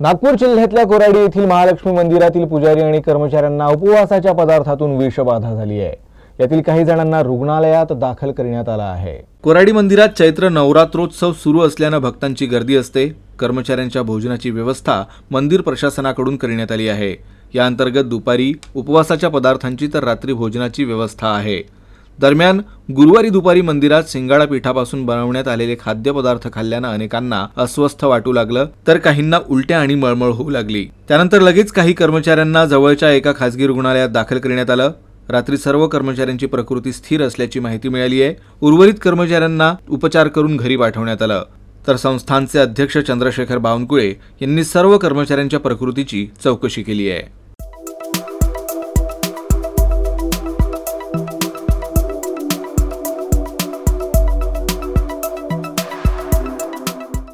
नागपूर जिल्ह्यातल्या कोराडी येथील महालक्ष्मी मंदिरातील पुजारी आणि कर्मचाऱ्यांना उपवासाच्या पदार्थातून विषबाधा झाली आहे. यातील काही जणांना रुग्णालयात दाखल करण्यात आला आहे. कोराडी मंदिरात चैत्र नवरात्रोत्सव सुरू असल्यानं भक्तांची गर्दी असते. कर्मचाऱ्यांच्या भोजनाची व्यवस्था मंदिर प्रशासनाकडून करण्यात आली आहे. या अंतर्गत दुपारी उपवासाच्या पदार्थांची तर रात्री भोजनाची व्यवस्था आहे. दरम्यान गुरुवारी दुपारी मंदिरात सिंगाडा पिठापासून बनवण्यात आलेले खाद्यपदार्थ खाल्ल्यानं अनेकांना अस्वस्थ वाटू लागलं तर काहींना उलट्या आणि मळमळ होऊ लागली. त्यानंतर लगेच काही कर्मचाऱ्यांना जवळच्या एका खासगी रुग्णालयात दाखल करण्यात आलं. रात्री सर्व कर्मचाऱ्यांची प्रकृती स्थिर असल्याची माहिती मिळाली आहे उर्वरित कर्मचाऱ्यांना उपचार करून घरी पाठवण्यात आलं. तर संस्थानचे अध्यक्ष चंद्रशेखर बावनकुळे यांनी सर्व कर्मचाऱ्यांच्या प्रकृतीची चौकशी केली आहे